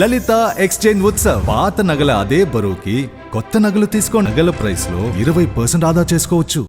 లలిత exchange Utsav. పాత నగల అదే బరువుకి కొత్త నగలు తీసుకో నగల ప్రైస్లో ఇరవై పర్సెంట్ ఆదా చేసుకోవచ్చు.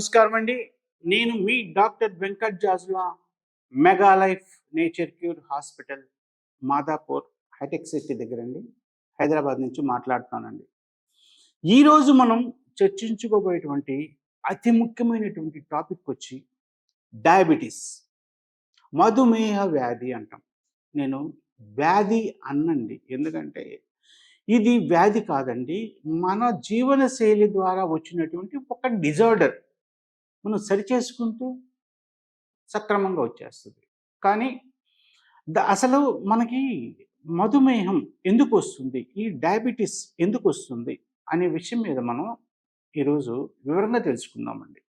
నమస్కారం అండి. నేను మీ doctor Venkat Jajula Mega Life Nature Cure hospital Madhapur hitech city దగ్గర అండి హైదరాబాద్ నుంచి మాట్లాడుతున్నానండి. ఈరోజు మనం చర్చించుకోబోయేటువంటి అతి ముఖ్యమైనటువంటి టాపిక్ వచ్చి డయాబెటీస్. మధుమేహ వ్యాధి అంటాం. నేను వ్యాధి అన్నండి. ఎందుకంటే ఇది వ్యాధి కాదండి. మన జీవన శైలి ద్వారా వచ్చినటువంటి ఒక డిజార్డర్. మనం సరిచేసుకుంటూ సక్రమంగా వచ్చేస్తుంది. కానీ ద- అసలు మనకి మధుమేహం ఎందుకు వస్తుంది? ఈ డయాబెటీస్ ఎందుకు వస్తుంది? అనే విషయం మీద మనం ఈరోజు వివరంగా తెలుసుకుందామండి.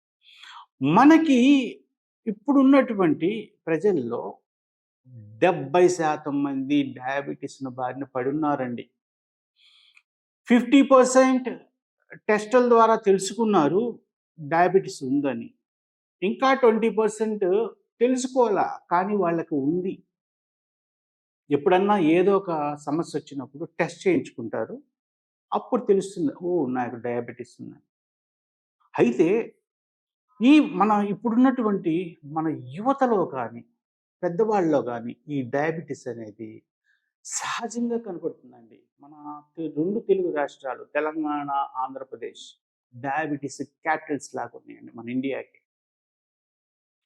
మనకి ఇప్పుడున్నటువంటి ప్రజల్లో డెబ్బై శాతం మంది డయాబెటీస్ను బారిన పడున్నారండి. ఫిఫ్టీ పర్సెంట్ టెస్టుల ద్వారా తెలుసుకున్నారు. డయాబెటీస్ ఉందని. ఇంకా ట్వంటీ పర్సెంట్ తెలుసుకోవాలా? కానీ వాళ్ళకి ఉంది. ఎప్పుడన్నా ఏదో ఒక సమస్య వచ్చినప్పుడు టెస్ట్ చేయించుకుంటారు. అప్పుడు తెలుస్తుంది ఓ నాకు డయాబెటీస్ ఉన్నాయి అయితే ఈ మన ఇప్పుడున్నటువంటి మన యువతలో కానీ పెద్దవాళ్ళలో కానీ ఈ డయాబెటీస్ అనేది సహజంగా కనపడుతుందండి. మన రెండు తెలుగు రాష్ట్రాలు తెలంగాణ ఆంధ్రప్రదేశ్. డయాబెటీస్ క్యాపిటల్స్ లాగా ఉన్నాయండి మన ఇండియాకి.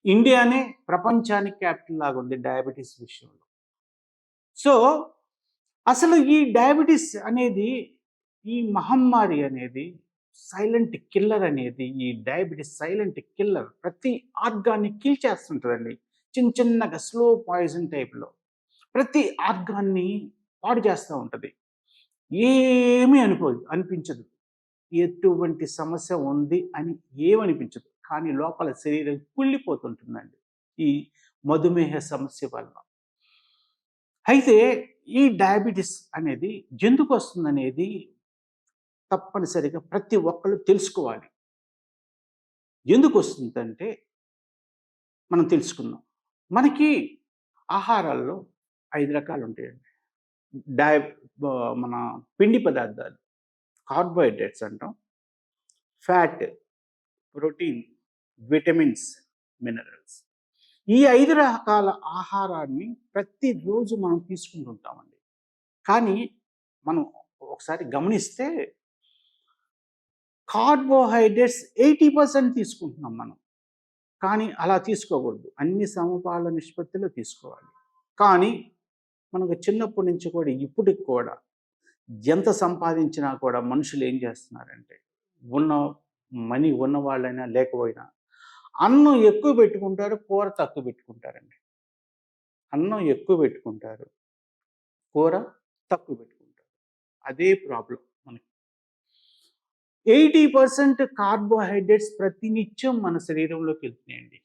ఇండియానే ప్రపంచానికి క్యాపిటల్ లాగా ఉంది డయాబెటీస్ విషయంలో. సో అసలు ఈ డయాబెటీస్ అనేది ఈ మహమ్మారి అనేది సైలెంట్ కిల్లర్ అనేది ఈ డయాబెటీస్ సైలెంట్ కిల్లర్ ప్రతి ఆర్గాన్ని కిల్ చేస్తుంటుందండి. చిన్న చిన్నగా స్లో పాయిజన్ టైప్లో ప్రతి ఆర్గాన్ని పాడు చేస్తూ ఉంటుంది. ఏమీ అనుకోదు అనిపించదు. ఎటువంటి సమస్య ఉంది అని ఏమనిపించదు. కానీ లోపల శరీరం కుళ్ళిపోతుంటుందండి. ఈ మధుమేహ సమస్య వల్ల. అయితే ఈ డయాబెటీస్ అనేది ఎందుకు వస్తుందనేది తప్పనిసరిగా ప్రతి ఒక్కరు తెలుసుకోవాలి. ఎందుకు వస్తుందంటే మనం తెలుసుకుందాం. మనకి ఆహారాల్లో ఐదు రకాలు ఉంటాయండి డయా మన పిండి పదార్థాలు. కార్బోహైడ్రేట్స్ అంటాం. Fat protein vitamins minerals. ఈ ఐదు రకాల ఆహారాన్ని ప్రతిరోజు మనం తీసుకుంటుంటామండి కానీ మనం ఒకసారి గమనిస్తే కార్బోహైడ్రేట్స్ ఎయిటీ పర్సెంట్ తీసుకుంటున్నాం మనం. కానీ అలా తీసుకోకూడదు. అన్ని సమపాల నిష్పత్తిలో తీసుకోవాలి. కానీ మనకు చిన్నప్పటి నుంచి కూడా ఇప్పటికి కూడా ఎంత సంపాదించినా కూడా మనుషులు ఏం చేస్తున్నారంటే ఉన్న మనీ ఉన్న వాళ్ళైనా లేకపోయినా అన్నం ఎక్కువ పెట్టుకుంటారు కూర తక్కువ పెట్టుకుంటారండి. అన్నం ఎక్కువ పెట్టుకుంటారు కూర తక్కువ పెట్టుకుంటారు. అదే ప్రాబ్లం మనకి. ఎయిటీ పర్సెంట్ కార్బోహైడ్రేట్స్ ప్రతినిత్యం మన శరీరంలోకి వెళ్తున్నాయండి.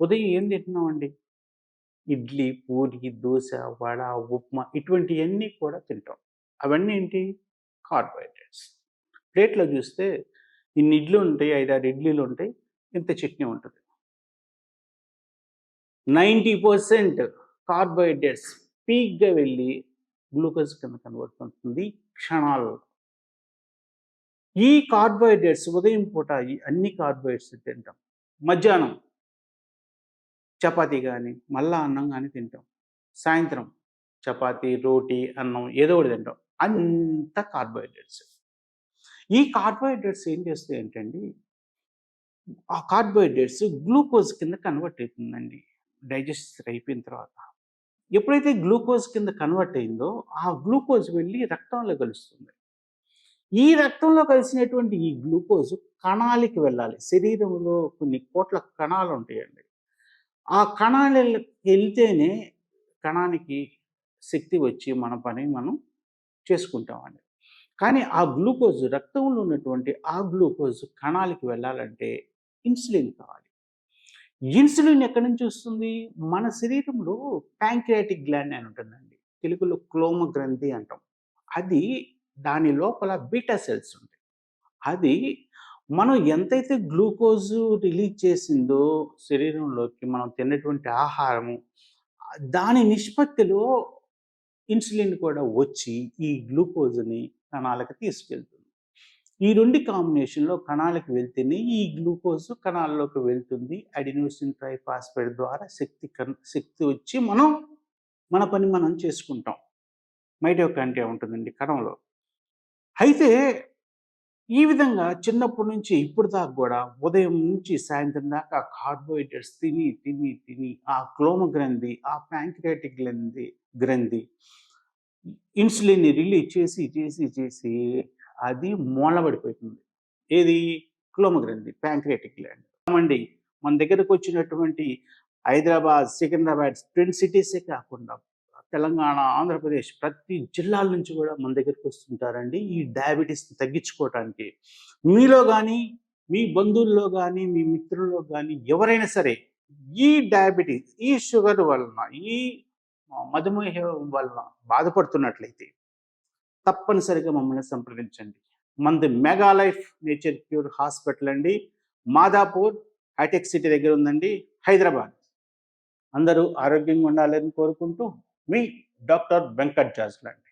ఉదయం ఏం తింటున్నామండి? ఇడ్లీ పూరి దోశ వడ ఉప్మా ఇటువంటివన్నీ కూడా తింటాం. అవన్నీ ఏంటి? కార్బోహైడ్రేట్స్. ప్లేట్లో చూస్తే ఇన్ని ఇడ్లు ఉంటాయి ఐదారు ఇడ్లీలు ఉంటాయి ఇంత చట్నీ ఉంటుంది. నైంటీ పర్సెంట్ కార్బోహైడ్రేట్స్ పీక్గా వెళ్ళి గ్లూకోజ్ కింద కన్వర్ట్ అవుతుంది క్షణాల్లో. ఈ కార్బోహైడ్రేట్స్ ఉదయం పూట ఈ అన్ని కార్బోహైడ్రేట్స్ తింటాం. మధ్యాహ్నం చపాతీ కానీ మళ్ళా అన్నం కానీ తింటాం. సాయంత్రం చపాతీ రోటీ అన్నం ఏదో ఒకటి తింటాం. అంత కార్బోహైడ్రేట్స్. ఈ కార్బోహైడ్రేట్స్ ఏం చేస్తాయి ఏంటండి ఆ కార్బోహైడ్రేట్స్ గ్లూకోజ్ కింద కన్వర్ట్ అవుతుందండి. డైజెస్ట్ అయిపోయిన తర్వాత. ఎప్పుడైతే గ్లూకోజ్ కింద కన్వర్ట్ అయిందో ఆ గ్లూకోజ్ వెళ్ళి రక్తంలో కలుస్తుంది. ఈ రక్తంలో కలిసినటువంటి ఈ గ్లూకోజ్ కణాలకి వెళ్ళాలి. శరీరంలో కొన్ని కోట్ల కణాలు ఉంటాయండి. ఆ కణాలకి వెళ్తేనే కణానికి శక్తి వచ్చి మన పని మనం చేసుకుంటామండి. కానీ ఆ గ్లూకోజ్ రక్తంలో ఉన్నటువంటి ఆ గ్లూకోజ్ కణాలకి వెళ్ళాలంటే ఇన్సులిన్ కావాలి. ఇన్సులిన్ ఎక్కడి నుంచి వస్తుంది? మన శరీరంలో ప్యాంక్రియాటిక్ గ్లాండ్ అని ఉంటుందండి. తెలుగులో క్లోమ గ్రంథి అంటాం. అది దాని లోపల బీటా సెల్స్ ఉంటాయి. అది మనం ఎంతైతే గ్లూకోజ్ రిలీజ్ చేసిందో శరీరంలోకి మనం తిన్నటువంటి ఆహారము దాని నిష్పత్తిలో ఇన్సులిన్ కూడా వచ్చి ఈ గ్లూకోజ్ని కణాలకు తీసుకెళ్తుంది. ఈ రెండు కాంబినేషన్లో కణాలకు వెళ్తేనే ఈ గ్లూకోజ్ కణాల్లోకి వెళ్తుంది. అడినోసిన్ ట్రైఫాస్ఫేట్ ద్వారా శక్తి కన్- శక్తి వచ్చి మనం మన పని మనం చేసుకుంటాం. మైటోకాండ్రియా ఉంటుందండి కణంలో. అయితే ఈ విధంగా చిన్నప్పటి నుంచి ఇప్పుడు దాకా కూడా ఉదయం నుంచి సాయంత్రం దాకా కార్బోహైడ్రేట్స్ తిని తిని తిని ఆ క్లోమ గ్రంథి ఆ ప్యాంక్రియాటిక్ గ్రంథి గ్రంథి ఇన్సులిన్ని రిలీజ్ చేసి చేసి చేసి అది మూలబడిపోతుంది. ఏది? క్లోమగ్రంథి ప్యాంక్రియాటిక్ గ్లాండ్. అండి మన దగ్గరకు వచ్చినటువంటి హైదరాబాద్ సికింద్రాబాద్ ట్విన్ సిటీసే కాకుండా తెలంగాణ ఆంధ్రప్రదేశ్ ప్రతి జిల్లాల నుంచి కూడా మన దగ్గరికి వస్తుంటారండి. ఈ డయాబెటీస్ తగ్గించుకోవటానికి. మీలో కానీ మీ బంధువుల్లో కానీ మీ మిత్రుల్లో కానీ ఎవరైనా సరే ఈ డయాబెటీస్ ఈ షుగర్ వలన ఈ మధుమేహం వల్ల బాధపడుతున్నట్లయితే తప్పనిసరిగా మమ్మల్ని సంప్రదించండి. మనది Mega Life Nature Cure hospital అండి. మాదాపూర్ హైటెక్ సిటీ దగ్గర ఉందండి. హైదరాబాద్. అందరూ ఆరోగ్యంగా ఉండాలని కోరుకుంటూ మీ డాక్టర్ వెంకట్ జాజ్లండి.